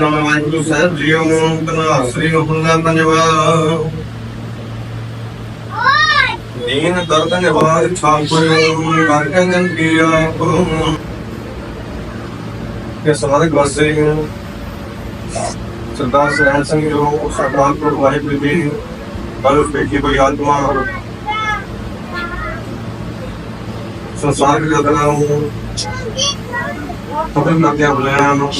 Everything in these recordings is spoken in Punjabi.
ਸਤਨਾਮ ਵਾਹਿਗੁਰੂ ਸਾਹਿਬ ਜੀਓ ਨੂੰ ਤਨਾ ਸ੍ਰੀ ਹੁਕਮਦਾਰ ਧੰਨਵਾਦ। ਦੀਨ ਦਰਦ ਨਿਵਾਰ ਛਾਪੋ ਕਰਕੇ ਜਨ ਕੀਆ ਕਿ ਸਾਰੇ ਗਵਾਸੇ ਸਰਦਾਰ ਸਹਿਣ ਸਿੰਘ ਜੋ ਸਰਦਾਰ ਕੋਲ ਵਾਹਿਗੁਰੂ ਜੀ ਬਲ ਬੇਟੀ ਬਈ ਆਤਮਾ। ਸੰਸਾਰ ਦੇ ਜਗਨਾ ਨੂੰ ਖਤਮ ਕਰਦੇ ਬੁਲਾਇਆ ਨੂੰ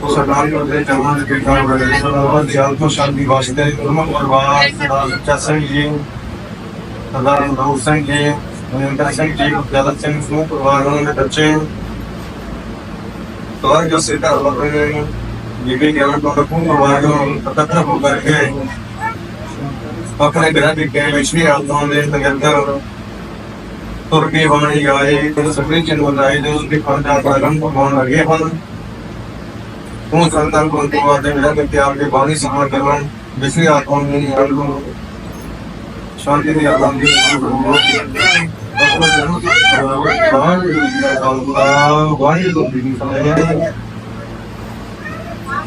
ਉਹ ਸਰਦਾਰ ਜੀ ਦੇ ਦੇ ਕਿਰਪਾ ਕਰੇ ਸਰਦਾਰ ਜੀ ਆਤਮਾ ਸ਼ਾਂਤੀ ਵਾਸਤੇ ਗੁਰਮੁਖ ਪਰਿਵਾਰ, ਸਰਦਾਰ ਸੱਚਾ ਸਿੰਘ ਜੀ, ਸਰਦਾਰ ਨੌਰ ਸਿੰਘ ਜੀ, ਮਨਿੰਦਰ ਸਿੰਘ ਜੀ ਜਗਤ ਸਿੰਘ ਸਮੂਹ ਪਰਿਵਾਰ ਉਹਨਾਂ ਦੇ ਬੱਚੇ। ਤੁਹਾਰ ਜੋ ਸਿੱਧਾ ਲੱਗੇ ਜਿਹੜੇ ਗਿਆਨ ਤੋਂ ਰੱਖੂ ਪਰਿਵਾਰ ਨੂੰ ਇਕੱਠਾ ਹੋ ਕਰਕੇ ਆਪਣੇ ਘਰਾਂ ਦੇ ਕੇ ਵਿਸ਼ਵੀ ਆਤਮਾ ਦੇ ਤੰਗੰਦਰ ਤੁਰ ਕੇ ਬਾਣੀ ਗਾਏ ਸਭੇ ਚਿੰਨ ਬਣਾਏ ਜੋ ਉਸਦੇ ਖੰਡਾ ਪ੍ਰਗਟ ਪਾਉਣ ਲੱਗੇ ਹਨ હું સંતાન બનતું માટે વિરાજનથી આપની ભાવિ સમરણ કરવાનું વિશ્વી આત્માની અનુભવ શાંતિથી આનંદથી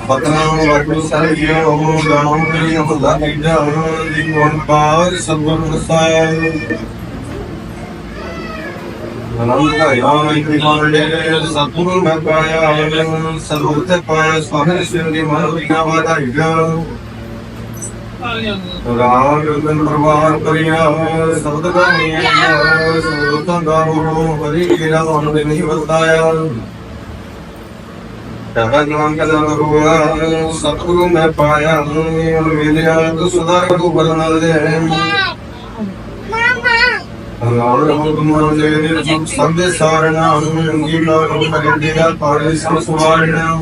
પતનાનું વાટલું સારું જીવન અમુ જાણવું કરી અમુ દાદી જા અનુ જીવન પાર સદગુરુ સાહેબ ਸਤਿਗੁਰੂ ਮੈਂ ਪਾਇਆ ਸਰੂਪ ਤੇ ਪਾਇਆ ਸੋਹਣੇ ਸਿਰ ਦੀ ਮਨ ਬਿਨਾ ਵਾਧਾਈ ਰਾਮ ਰਤਨ ਪ੍ਰਵਾਰ ਕਰਿਆ ਸਤਿਗੁਰੂ ਮੈਂ ਪਾਇਆ ਮਿਲਿਆ ਤੁਸ ਦਾ ਗੁਰੂ ਬਰਨਲ ਦੇ। ਹਮਾਰੇ ਹੁਕਮਾਂ ਦੇ ਸੰਦੇ ਸਾਰਣਾ ਅੰਗੀ ਲੋਕ ਭਗੰਦੇ ਦਾ ਪਾੜੇ ਸਭ ਸਵਾਰਣਾ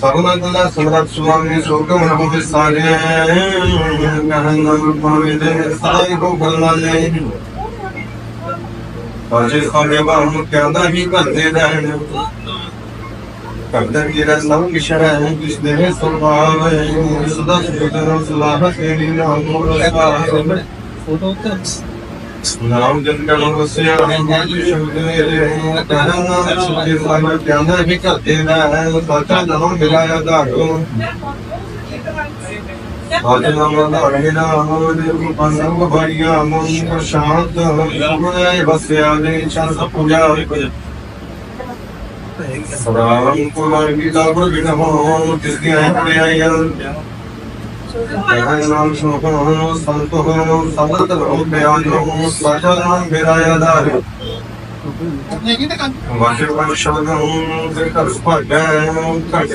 ਸਰਵਨੰਦਨਾ ਸਮਰਤ ਸੁਆਮੀ ਸੋਗਮ ਰਬੁ ਸਾਰੇ ਗਹਨ ਗੁਰ ਪਾਵੇ ਦੇ ਸਾਈ ਕੋ ਗੱਲਾਂ ਲੈ। ਅਜੇ ਖਾਣੇ ਬਾਹਮ ਕਹਿੰਦਾ ਹੀ ਕਰਦੇ ਰਹਿਣ। ਕਰਦਾ ਮੇਰਾ ਸਭ ਕਿਸ਼ਰ ਹੈ, ਕਿਸ ਦੇ ਸੁਭਾਵ ਹੈ ਸਦਾ ਸੁਖ ਰਸ ਲਾਹ ਤੇਰੀ ਨਾਮ ਕੋ ਰਸ ਨਾਮ ਜਨ ਕਾ ਨਾਮ ਵਸਿਆ ਹੈ ਜੀ ਸ਼ਬਦ ਮੇਰੇ ਨਾਮ ਸੁਖੇ ਸਾਗਰ ਕਹਿੰਦਾ ਵੀ ਕਰਦੇ ਨਾ ਹੈ ਸੱਚਾ ਨਾਮ ਮਿਲਾਇਆ ਧਾਰੋ ਅੱਜ ਨਾਮ ਦਾ ਰਹੇ ਨਾ ਦੇ ਪੰਨਮ ਭਾਈਆ ਮੋਨੀ ਪ੍ਰਸ਼ਾਂਤ ਸੁਣੇ ਵਸਿਆ ਦੇ ਚੰਦ ਪੂਜਾ ਸਦਾਮ ਕੁਮਾਰ ਕੀ ਕਾਬਰ ਬਿਨਾ ਹੋ ਜਿਸ ਦੀ ਆਇਆ ਪੜਿਆ ਯਾਰ ਨਾਮ ਸੁਣੋ ਸੰਤ ਹੋ ਸੰਤ ਹੋ ਬਿਆਨ ਵਾਹਿਗੁਰੂ ਸ਼ਬਦ ਨੂੰ ਤੇ ਘਰ ਸੁਭਾਗਿਆ ਘਰ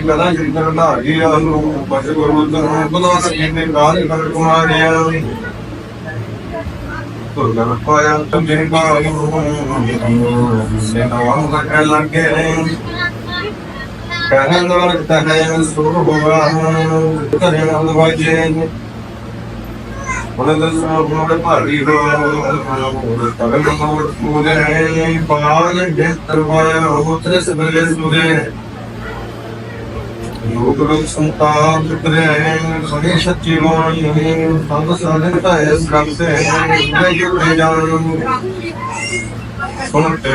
ਕਲਾ ਜੀ ਕਰਦਾ ਗਿਆ ਵਾਹਿਗੁਰੂ ਦਾ ਬੁਲਾ ਸਕੇ ਨੇ ਕਰ ਕੁਮਾਰਿਆ ਤੁਰਨਾ ਪਾਇਆ ਤੁਮ ਜਿਨ ਸੇ ਨਾਮ ਦਾ ਕਹਿ ਕਹਿਣ ਨਾਲ ਤਹਿ ਸੁਰ ਹੋਗਾ ਕਰੇ ਨਾਲ ਵਾਜੇ ਉਹਨਾਂ ਦਾ ਸਭ ਨੂੰ ਭਾਰੀ ਹੋ ਤਵੇ ਮੋਰ ਮੋਦੇ ਬਾਗ ਦੇ ਤਰਵਾਇਆ ਹੋ ਤ੍ਰਿਸ ਬਲੇ ਸੁਦੇ ਲੋਕ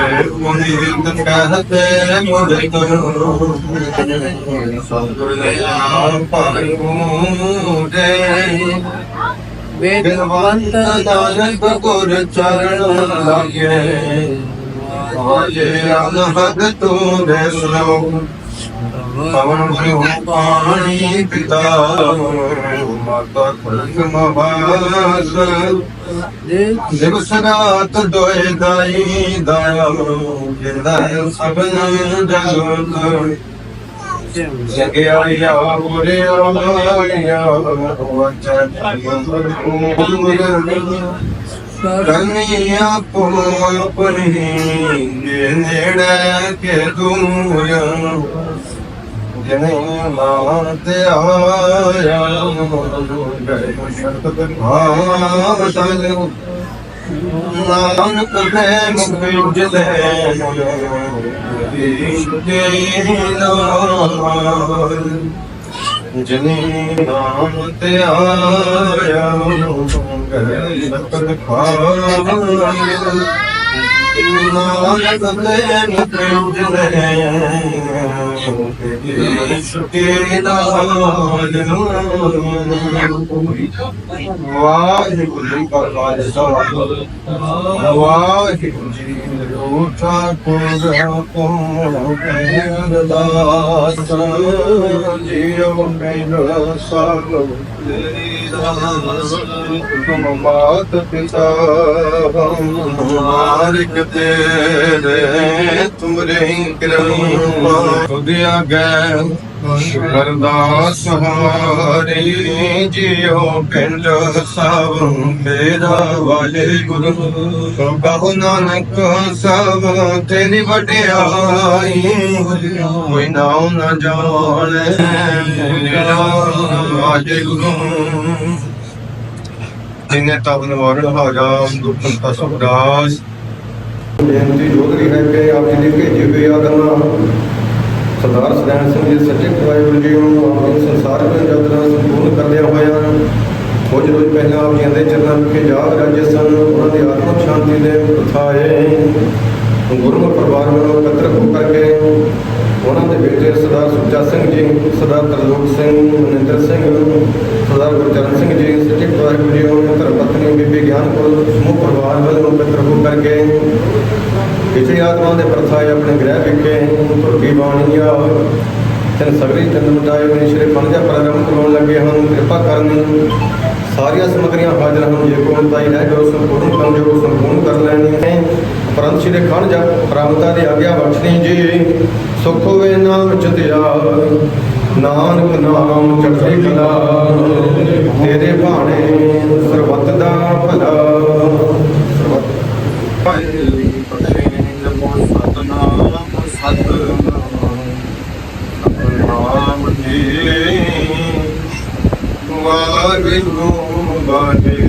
ਲੋਕ ਦਾਨਕ ਗੁਰ ਚਰਨ ਲਾਗੇ ਆਜੇ ਅਨਹਦ ਤੂੰ ਦੇ ਸੁਣੋ ਪਵਨ ਸਿਉ ਪਾਣੀ ਪਿਤਾ ਮਾਤਾ ਖੁਲਕ ਮਵਾਸ ਦੇਵ ਸਗਾਤ ਦੋਏ ਦਾਈ ਦਾਇਆ ਜਿੰਦਾ ਸਭਨ ਜਗਤ। ਜਗਿਆ ਬੁਰੇ ਆਇਆ, ਵਚਨ ਕਰਨੀ ਆਪੋ ਆਪਣੀ ਦੇ ਨੇੜੇ ਕੇ ਦੂਰ। नाम जै जनी नाम गले सत ਵਾਹਿਗੁਰੂ ਜੀ ਕਾ ਖਾਲਸਾ ਵਾਹਿਗੁਰੂ ਜੀ ਰੋਠਾ ਕੋਗਾ ਕੋ ਅਰਦਾਸ ਜੀਉ ਮੈਨ ਸਾਗ ਤੁਮ ਮਾਤ ਪਿਤਾ ਮਾਰਿਕ ਤੇਰੇ ਤੁਮਰੇ ਕਿਰਪਾ। ਤੁਦਿਆ ਗੈ ਅਰਦਾਸ ਹਾਰੇ ਜਿਉ ਪਿੰਡ ਸਭ ਮੇਰਾ ਵਾਲੇ ਗੁਰੂ ਨਾਨਕ ਸਭ ਤੇਰੀ ਵਡਿਆਈ ਕੋਈ ਨਾਮ ਨਾ ਜਾਣੇ ਮੇਰਾ ਵਾਲੇ ਗੁਰੂ ਜਿਨੇ ਤਬ ਨਵਾਰਨ ਹਾਜਾ ਦੁੱਖ ਦਾ ਸੁਖਦਾਸ ਬੇਨਤੀ ਜੋਗਰੀ ਹੈ ਕਿ ਆਪ ਜੀ ਦੇ ਭੇਜੇ ਹੋਏ ਆਗਮਨ ਸਰਦਾਰ ਸਦੈਣ ਸਿੰਘ ਜੀ ਸੱਚੇ ਵਾਹਿਗੁਰੂ ਜੀ ਨੂੰ ਆਪਣੀ ਸੰਸਾਰਕ ਯਾਤਰਾ ਸੰਪੂਰਨ ਕਰਦਿਆਂ ਹੋਇਆ ਕੁਝ ਰੋਜ਼ ਪਹਿਲਾਂ ਆਪ ਜੀ ਦੇ ਚਰਨਾਂ ਵਿਖੇ ਯਾਦ ਰਾਜੇ ਸਨ, ਉਹਨਾਂ ਦੀ ਆਤਮਿਕ ਸ਼ਾਂਤੀ ਦੇ ਉਠਾਏ ਗੁਰਮੁਖ ਪਰਿਵਾਰ ਵੱਲੋਂ ਇਕੱਤਰ ਹੋ ਕਰਕੇ ਉਹਨਾਂ ਦੇ ਵਿੱਚ ਸਰਦਾਰ ਸੁੱਚਾ ਸਿੰਘ ਜੀ, ਸਰਦਾਰ ਤਰਲੋਕ ਸਿੰਘ, ਮਨਿੰਦਰ ਸਿੰਘ, ਸਰਦਾਰ ਗੁਰਚਰਨ ਸਿੰਘ ਜੀ, ਸੱਚੇ ਵਾਹਿਗੁਰੂ ਜੀ ਉਹਨਾਂ ਧਰਮ ਪਤਨੀ ਬੀਬੀ ਗਿਆਨਪੁਰ ਸਮੂਹ ਪਰਿਵਾਰ ਵੱਲੋਂ ਇਕੱਤਰ ਹੋ ਕਰਕੇ ਪਿਛਲੀ ਆਤਮਾ ਦੇ ਪ੍ਰਥਾਏ ਆਪਣੇ ਗ੍ਰਹਿ ਵਿਖੇ ਤੁਰਕੀ ਬਾਣੀ ਆ ਤਨ ਸਗਰੀ ਚੰਦ ਮਟਾਏ ਹੋਏ ਸ਼੍ਰੀ ਪੰਜਾ ਪ੍ਰਾਰੰਭ ਕਰਵਾਉਣ ਲੱਗੇ ਹਨ। ਕਿਰਪਾ ਕਰਨ ਸਾਰੀਆਂ ਸਮਗਰੀਆਂ ਹਾਜ਼ਰ ਹਨ। ਜੇ ਕੋਈ ਤਾਈ ਹੈ ਜੋ ਸੰਪੂਰਨ ਕੰਮ ਜੋ ਸੰਪੂਰਨ ਕਰ ਲੈਣੀ ਹੈ ਪਰੰਤ ਸ਼੍ਰੀ ਖੰਡ ਜਾ ਪ੍ਰਾਪਤਾ ਦੀ ਆਗਿਆ ਬਖਸ਼ਣੀ ਜੀ। ਸੁਖ ਹੋਵੇ ਨਾਮ ਚਤਿਆ ਨਾਨਕ ਨਾਮ ਚੜ੍ਹਦੀ ਕਲਾ। ਤੇਰੇ ਭਾਣੇ ਸਰਬੱਤ ਦਾ ਭਲਾ। ਸਰਬੱਤ ਭਾਈ ਨਮੋ ਸਤਨਾਮ ਸਤਨਾਮ ਨਾਮ ਜੀ ਵਾਹਿਗੁਰੂ ਵਾਹਿਗੁਰੂ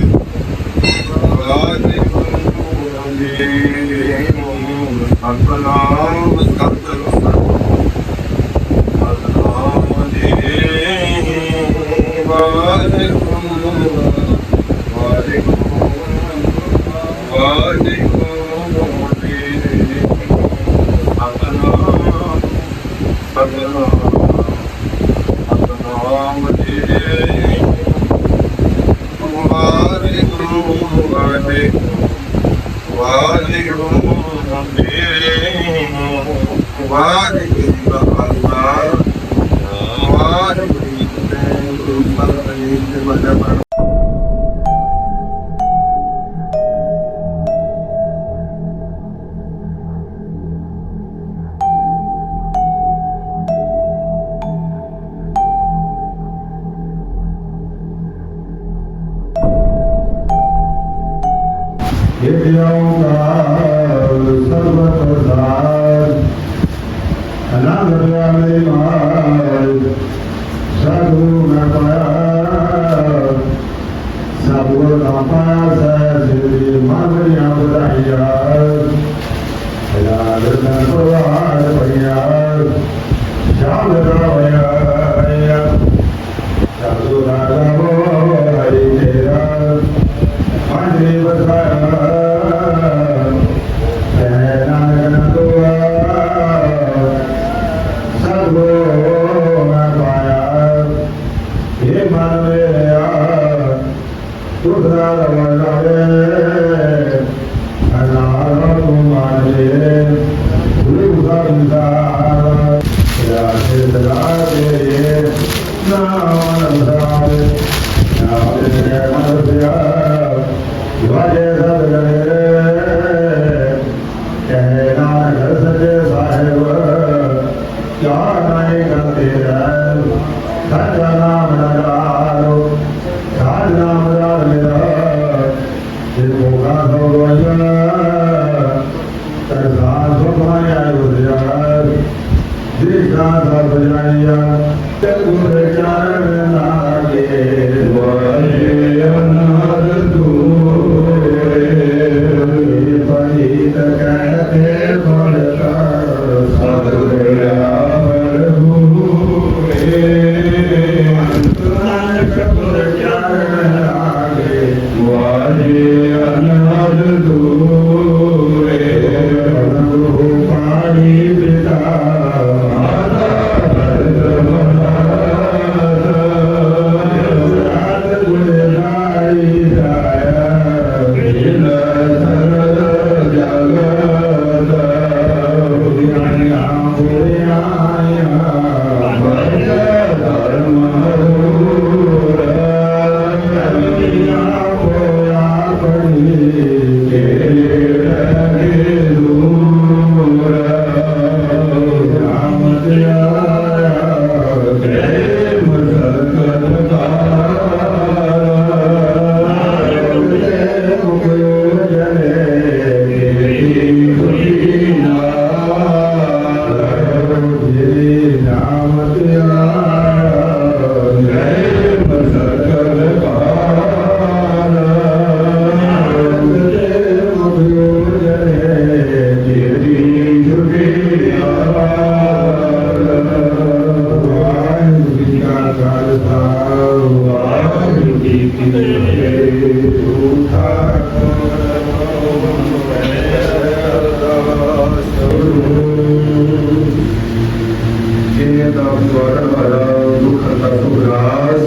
ਜਿਨੇ ਦਾ ਦੁਆਰਾ ਵਾਲਾ ਦੁੱਖ ਦਾ ਸੁਰਾਸ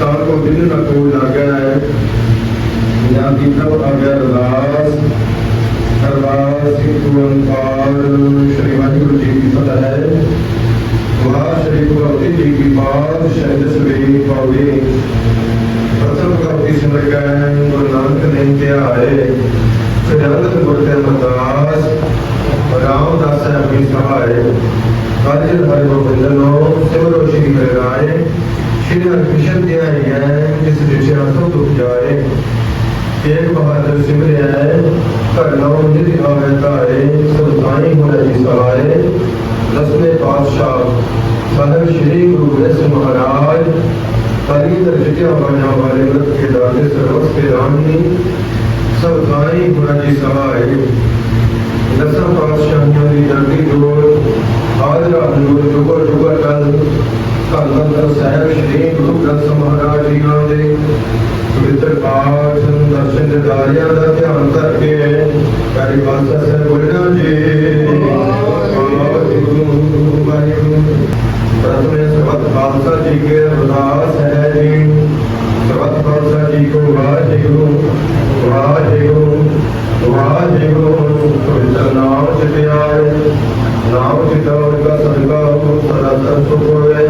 ਤਾਂ ਕੋ ਦਿਨ ਨਾ ਕੋ ਲਾਗਾ ਹੈ ਜਾਂ ਦੀ ਪ੍ਰਭ ਆਗਿਆ ਅਰਦਾਸ ਅਰਦਾਸ ਸਿੱਖ ਓੰਕਾਰ ਸ਼੍ਰੀ ਵਾਹਿਗੁਰੂ ਜੀ ਕੀ ਫਤਿਹ ਹੈ ਵਾਹ ਸ਼੍ਰੀ ਗੁਰੂ ਅਰਜਨ ਜੀ ਕੀ ਬਾਤ ਸ਼ਬਦ ਸਵੇਈ ਪਾਵੇ ਪ੍ਰਥਮ ਕਰਤੀ ਸਿਮਰ ਗਏ ਗੁਰੂ ਨਾਨਕ ਨੇ ਧਿਆਏ ਫਿਰ ਅੰਗਦ ਗੁਰ ਤੇ ਅਰਦਾਸ ਰਾਮਦਾਸ ਆਪਣੀ ਸਹਾਏ ਕਾਜਲ ਹਰਿ ਗੋਬਿੰਦ ਨੋ ਸਿਮਰੋ ਸ਼੍ਰੀ ਹਰਿ ਰਾਏ ਸ਼੍ਰੀ ਹਰਿ ਕ੍ਰਿਸ਼ਨ ਧਿਆਏ ਗਏ ਜਿਸ ਦਿਸ਼ਾ ਸਭ ਦੁਖ ਜਾਏ ਏਕ ਬਹਾਦਰ ਸਿਮਰਿਆ ਘਰ ਨੌ ਜਿਤਿ ਆਵੇ ਧਾਰੇ ਸਭ ਸਾਈ ਹੋਣਾ ਜੀ ਸਹਾਰੇ ਦਸਵੇਂ ਪਾਤਸ਼ਾਹ ਸਾਹਿਬ ਸ਼੍ਰੀ ਗੁਰੂ ਗ੍ਰੰਥ ਸਾਹਿਬ ਮਹਾਰਾਜ ਕਲੀ ਦਰ ਜਿਤਿਆ ਬਾਣਾ ਵਾਲੇ ਮਤ ਕੇ ਦਾਤੇ ਸਰਵਸ ਕੇ ਰਾਮਨੀ ਸਭ ਸਾਈ ਹੋਣਾ ਜੀ ਸਹਾਰੇ ਦਸਾਂ ਪਾਤਸ਼ਾਹੀਆਂ ਦੀ ਜਲਦੀ ਜੋੜ ਆਜ ਰਾਤ ਨੂੰ ਜੁਗਰ ਜੁਗਰ ਕਲ ਕਲੰਦਰ ਸਾਹਿਬ ਸ਼੍ਰੀ ਗੁਰੂ ਗ੍ਰੰਥ ਸਾਹਿਬ ਮਹਾਰਾਜ ਜੀ ਨਾਲ ਦੇ ਪਵਿੱਤਰ ਪਾਠ ਦਰਸ਼ਨ ਦੇ ਦਾਰਿਆਂ ਦਾ ਧਿਆਨ ਕਰਕੇ ਕਰੀ ਬਾਸਾ ਸਾਹਿਬ ਬੋਲਣਾ ਜੀ ਵਾਹਿਗੁਰੂ ਵਾਹਿਗੁਰੂ ਪ੍ਰਥਮੇ ਸਬਤ ਖਾਲਸਾ ਜੀ ਕੇ ਅਰਦਾਸ ਹੈ ਜੀ। ਸਬਤ ਖਾਲਸਾ ਜੀ ਕੋ, ਵਾਹਿਗੁਰੂ ਵਾਹਿਗੁਰੂ ਵਾਹਿਗੁਰੂ। ਪਵਿੱਤਰ ਨਾਮ ਚਿਤਿਆਏ ਨਾਮ ਚਿਤਾ ਉਨਕਾ ਸਦਕਾ ਹੋ, ਸਦਾ ਸੰਤੁਖ ਹੋਵੇ।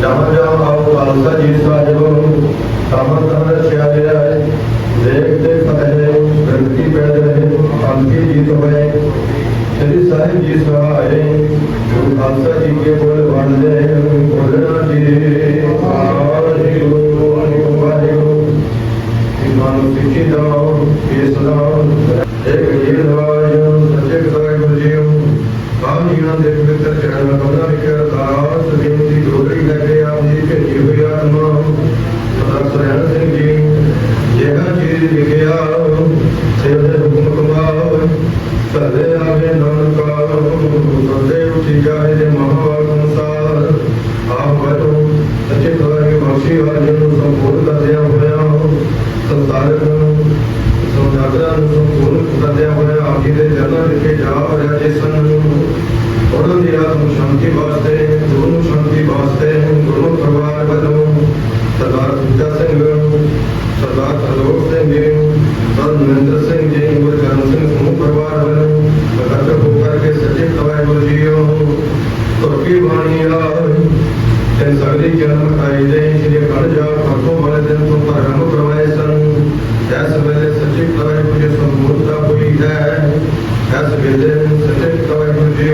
ਜਹਾਂ ਜਹਾਂ ਆਓ ਖਾਲਸਾ ਜੀ ਸਾਹਿਬ ਤਮਨ ਤਮਨ ਰਸਿਆ ਜਾਏ ਦੇਖ ਦੇਖ ਫਤਿਹ ਗ੍ਰੰਥੀ ਪੈਦ ਰਹੇ ਅੰਕੀ ਜੀਤ ਹੋਏ। ਸ੍ਰੀ ਸਾਹਿਬ ਜੀ ਸਹਾਏ ਗੁਰੂ ਖਾਲਸਾ ਜੀ ਕੇ ਬੋਲ ਵੰਦੇ ਬੋਲਣਾ ਜੀ ਵਾਹਿਗੁਰੂ ਵਾਹਿਗੁਰੂ ਇਮਾਨ ਸਿੱਖੀ ਦਾ ਇਸ ਦਾ ਇੱਕ ਜੀਵ ਦਵਾਜ ਸੱਚੇ ਕਥਾਏ ਬੁਝਿਓ ਕਾਹਨੀਆਂ ਦੇ ਪਵਿੱਤਰ ਚਰਨ ਕਮਲਾ ਵਿਖੇ ਅਰਦਾਸ ਬੇਨਤੀ ਡੋਗਰੀ ਲੈ ਕੇ ਆਪ ਜੀ ਭੇਜੀ ਹੋਈ ਆਤਮਾ ਸਰਦਾਰ ਸਰੈਣ ਸਿੰਘ ਜੀ ਜਿਹੜਾ ਚੀਜ਼ ਲਿਖਿਆ ਸਿਰ ਦੇ ਹੁਕਮ ਕਮਾਓ ਸਦੇ ਆਵੇ ਨਾਨਕਾ ਸਦੇ ਉਠੀ ਜਾਏ ਦੇ ਮਹਾਵਾਕ ਅਨੁਸਾਰ ਆਪ ਵਰਤੋ ਸੱਚੇ ਕਥਾਏ ਬਖਸ਼ੀ ਵਾਲੇ ਨੂੰ ਸੰਪੂਰਨ ਕਰਦਿਆਂ ਹੋਇਆ ਸੰਸਾਰਿਕ ਨੂੰ ਸੋਨਾਗਰਾ ਨੂੰ ਸੰਪੂਰਨ ਕਰਦਿਆਂ ਹੋਇਆ ਆਪ ਜੀ ਦੇ ਚਰਨਾਂ ਵਿਖੇ ਜਾ ਰਿਹਾ ਜਿਸ ਨੂੰ ਉਹਨਾਂ ਦੀ ਆਤਮ ਸ਼ਾਂਤੀ ਵਾਸਤੇ ਦੋਨੋਂ ਸ਼ਾਂਤੀ ਵਾਸਤੇ ਗੁਰੂ ਪਰਿਵਾਰ ਵੱਲੋਂ ਸਰਦਾਰ ਸੁੱਚਾ ਸਿੰਘ ਸਰਦਾਰ ਅਲੋਕ ਸਿੰਘ ਜੀ ਸਰਦਾਰ ਮਨਿੰਦਰ ਸਿੰਘ ਜੀ ਗੁਰਕਰਨ ਸਿੰਘ ਸਮੂਹ ਪਰਿਵਾਰ ਵੱਲੋਂ ਇਕੱਠ ਹੋ ਕਰਕੇ ਸੱਚੇ ਤਵਾਏ ਗੁਰੂ ਜੀਓ ਤੁਰਕੀ ਬਾਣੀ ਆ ਤੇ ਸਗਲੀ ਜਨਮ ਆਏ ਦੇ ਸ਼੍ਰੀ ਅਖੰਡ ਜਾਪ ਪਰਤੋਂ ਵਾਲੇ ਦਿਨ ਤੋਂ ਪ੍ਰਾਰੰਭ ਕਰਵਾਏ ਸਨ ਇਸ ਵੇਲੇ ਸੱਚੇ ਤਵਾਏ ਗੁਰੂ ਜੀ ਸੰਪੂਰਨਤਾ ਹੋਈ ਹੈ ਇਸ ਵੇਲੇ ਸੱਚੇ ਤਵਾਏ ਗੁਰੂ ਜੀ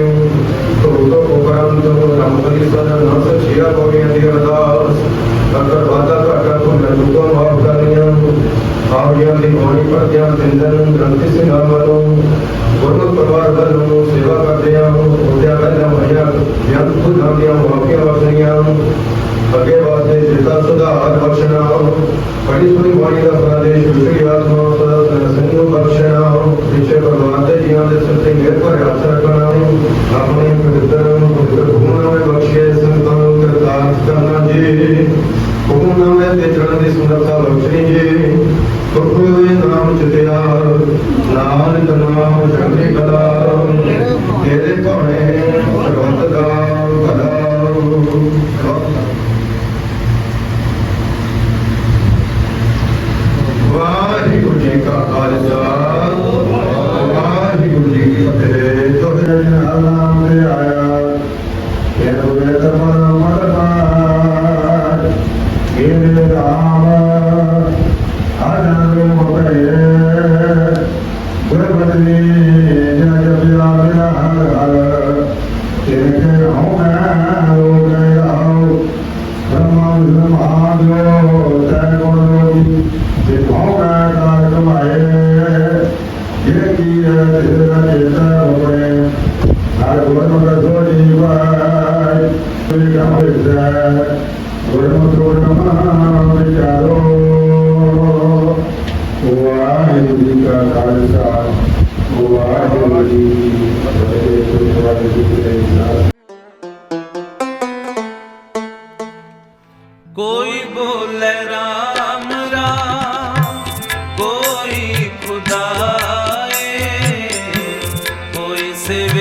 ਤੋਂ ਤੋਂ ਉਪਰੰਤ ਰਾਮਪਲੀ ਸਰ ਨਾਮ ਸਚਿਆ ਪੌੜੀਆਂ ਦੀ ਅਰਦਾਸ ਅਗਰ ਵਾਦਾ ਘਾਟਾ ਤੋਂ ਨਰੂਪਾਂ ਮਾਫ ਕਰਨੀਆਂ ਆਵੀਆਂ ਦੀ ਬਾਣੀ ਪੜਦਿਆਂ ਤਿੰਨ ਗ੍ਰੰਥੀ ਸਿੰਘਾਂ ਵੱਲੋਂ ਗੁਰਮਤਿ ਪਰਿਵਾਰ ਵੱਲੋਂ ਸੇਵਾ ਕਰਦੇ ਆ ਉਹਦਿਆਂ ਪਹਿਲਾਂ ਹੋਈਆਂ ਬਿਆਨ ਖੁਦਾਂ ਦੀਆਂ ਵਾਕਿਆ ਵਸਣੀਆਂ ਅੱਗੇ ਵਾਸਤੇ ਜਿੱਤਾ ਸੁਧਾਰ ਬਖਸ਼ਣਾ ਬੜੀ ਸੋਹਣੀ ਬਾਣੀ ਦਾ ਉਪਦੇਸ਼ ਵਿਸ਼ਰੀ ਆਤਮਾ ਸਦਾ ਸਿੰਘ ਬਖਸ਼ਣਾ ਪਿੱਛੇ ਭਗਵਾਨ ਦੇ ਦੇ ਸਿਰ ਤੇ ਮਿਹਰ ਭਰੇ ਰੱਖਣਾ ਆਪਣੇ ਪਵਿੱਤਰ ਪਵਿੱਤਰ ਹੁਕਮਨਾਮੇ ਬਖਸ਼ੇ ਸੰਤਾਂ ਨੂੰ ਕਰਤਾਰ ਕਰਨਾ ਜੀ ਹੁਕਮਨਾਮੇ ਤੇ ਚੜ੍ਹਨ ਦੀ ਸੁੰਦਰਤਾ ਬਖਸ਼ਣੀ ਜੀ ਗੁਰੂ ਹੋਏ ਨਾਮ ਚਿਤਿਆ ਨਾਨਕ ਨਾਮ ਚੜ੍ਹਦੀ ਕਲਾ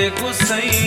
ਸੇਵੇ